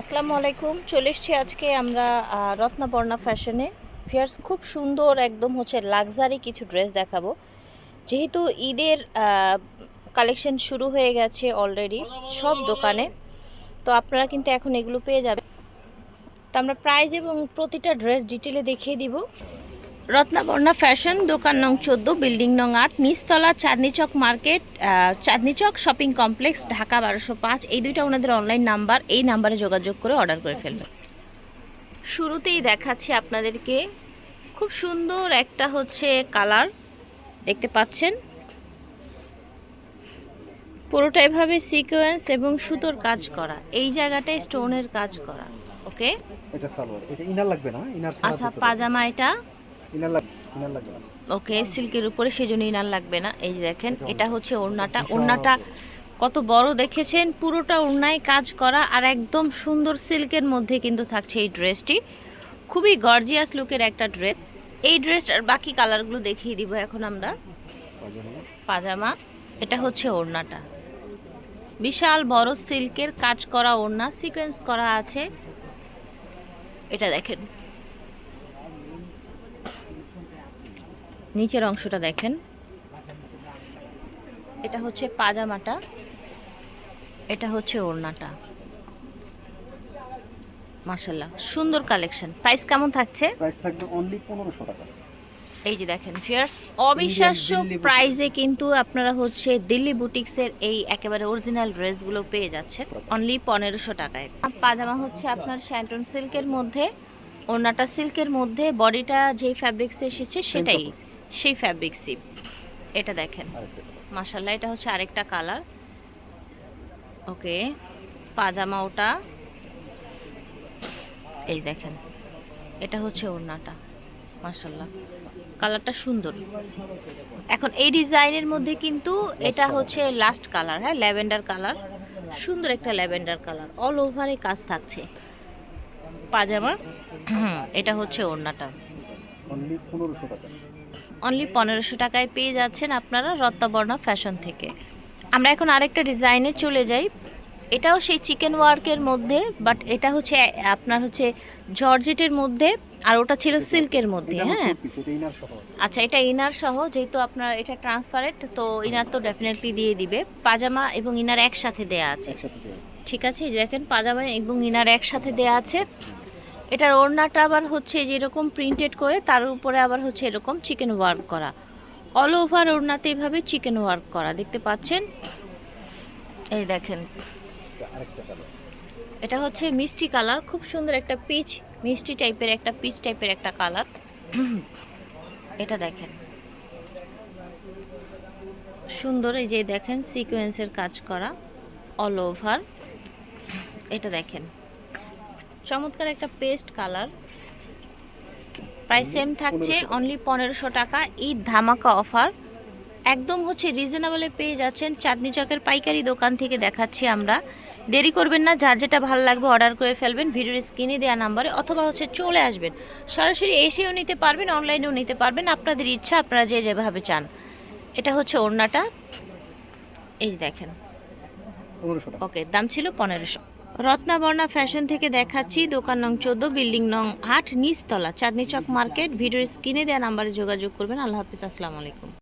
আসসালামু আলাইকুম। চলে এসছি আজকে আমরা রত্নাবর্ণা ফ্যাশনে। ফিয়ার্স, খুব সুন্দর একদম হচ্ছে লাক্সারি কিছু ড্রেস দেখাবো। যেহেতু ঈদের কালেকশন শুরু হয়ে গেছে অলরেডি সব দোকানে, তো আপনারা কিন্তু এখন এগুলো পেয়ে যাবেন। তো আমরা প্রাইস এবং প্রতিটা ড্রেস ডিটেলে দেখিয়ে দিব। রত্নাবর্ণা ফ্যাশন দোকান নং চোদ্দ বিল্ডিং নং আট নিচতলা চাঁদনি চক মার্কেট আহ, চাঁদনি চক শপিং কমপ্লেক্স ঢাকা বারোশো পাঁচ। এই দুইটা ওনাদের অনলাইন নাম্বার এই নাম্বারে যোগাযোগ করে অর্ডার করে ফেলবেন শুরুতেই দেখাচ্ছি আপনাদেরকে খুব সুন্দর একটা হচ্ছে কালার দেখতে পাচ্ছেন? পুরোটা এভাবে সিকোয়েন্স এবং সুতোর কাজ করা। এই জায়গাটায় স্টোনের কাজ করা ওকে এটা সালোয়ার। এটা ইনার লাগবে না? ইনার আচ্ছা পাজামা এটা। ইনার লাগবে ইনার লাগবে না। ওকে সিল্কের উপরে সেজন্য ইনার লাগবে না। এই যে দেখেন এটা হচ্ছে ওড়নাটা। ওড়নাটা কত বড় দেখেছেন? পুরোটা ওড়নায় কাজ করা আর একদম সুন্দর সিল্কের মধ্যে কিন্তু থাকছে এই ড্রেসটি। খুবই গর্জিয়াস লুকের একটা ড্রেস। এই ড্রেসটার বাকি কালারগুলো দেখিয়ে দিব এখন আমরা। পাজামা। পাজামা। এটা হচ্ছে ওড়নাটা। বিশাল বড় সিল্কের কাজ করা ওড়না। সিকোয়েন্স করা আছে। এটা দেখেন। নিচের অংশটা দেখেন। এটা হচ্ছে পাজামাটা এটা হচ্ছে ওড়নাটা। মাশাল্লাহ সুন্দর কালেকশন। প্রাইস কেমন থাকছে? প্রাইস থাকবে অনলি পনেরোশো টাকা। এই যে দেখেন ফিয়ার্স অবিশ্বাস্য প্রাইজে কিন্তু আপনারা হচ্ছে দিল্লি বুটিক্সের এই একেবারে অরিজিনাল ড্রেসগুলো পেয়ে যাচ্ছেন। অনলি পনেরোশো টাকায়। পাজামা হচ্ছে আপনার স্যান্টন সিল্কের মধ্যে ওনাটা সিল্কের মধ্যে বডিটা যেই ফ্যাব্রিক্সে এসেছে সেটাই। সেই ফ্যাব্রিক্সই এটা দেখেন। মাশাল্লাহ এটা হচ্ছে আরেকটা কালার ওকে পাজামা ওটা। এই দেখেন এটা হচ্ছে ওড়নাটা মাশাল্লাহ কালারটা সুন্দর। এখন এই ডিজাইনের মধ্যে কিন্তু এটা হচ্ছে লাস্ট কালার হ্যাঁ ল্যাভেন্ডার কালার সুন্দর একটা ল্যাভেন্ডার কালার অল ওভারে কাজ থাকছে। পাজামা এটা হচ্ছে ওড়নাটা। অনলি পনেরোশো টাকায় পেয়ে যাচ্ছেন আপনারা রত্নাবর্ণা ফ্যাশন থেকে। আমরা এখন আরেকটা ডিজাইনে চলে যাই। এটাও সেই চিকেন ওয়ার্কের মধ্যে বাট এটা হচ্ছে আপনার হচ্ছে জর্জেটের মধ্যে আর ওটা ছিল সিল্কের মধ্যে হ্যাঁ। আচ্ছা এটা ইনার সহ যেহেতু আপনার এটা ট্রান্সপারেন্ট তো ইনার তো ডেফিনেটলি দিয়ে দিবে। পাজামা এবং ইনার একসাথে দেয়া আছে। ঠিক আছে দেখেন পাজামা এবং ইনার একসাথে দেয়া আছে। এটার ওড়নাটা আবার হচ্ছে যেরকম প্রিন্টেড করে, তার উপরে আবার হচ্ছে এরকম চিকেন ওয়ার্ক করা। অল ওভার ওড়নাতে এইভাবে চিকেন ওয়ার্ক করা, দেখতে পাচ্ছেন? এই দেখেন। এটা এটা হচ্ছে মিষ্টি কালার, খুব সুন্দর একটা পিচ মিষ্টি টাইপের একটা পিচ টাইপের একটা কালার। এটা দেখেন। সুন্দর এই যে দেখেন সিকোয়েন্সের কাজ করা অল ওভার এটা দেখেন। চমৎকার একটা পেস্ট কালার। প্রাইস সেম থাকছে অনলি পনেরোশো টাকা। ঈদ ধামাকা অফার। একদম হচ্ছে রিজনেবলে পেয়ে যাচ্ছেন। চাঁদনি চকের পাইকারি দোকান থেকে দেখাচ্ছি আমরা। দেরি করবেন না যার যেটা ভালো লাগবে অর্ডার করে ফেলবেন। ভিডিওর স্ক্রিনে দেওয়া নাম্বারে অথবা হচ্ছে চলে আসবেন। সরাসরি এসেও নিতে পারবেন অনলাইনেও নিতে পারবেন। আপনাদের ইচ্ছা আপনারা যে যেভাবে চান। এটা হচ্ছে ওড়নাটা। এই দেখেন। ওকে দাম ছিল পনেরোশো। রত্নাবর্ণা ফ্যাশন থেকে দেখাচ্ছি দোকান নং চোদ্দ, বিল্ডিং নং আট, নিচতলা, চাঁদনি চক মার্কেট। ভিডিওর স্ক্রিনে দেওয়া নাম্বারে যোগাযোগ করবেন। আল্লাহ হাফিজ। আসসালামু আলাইকুম।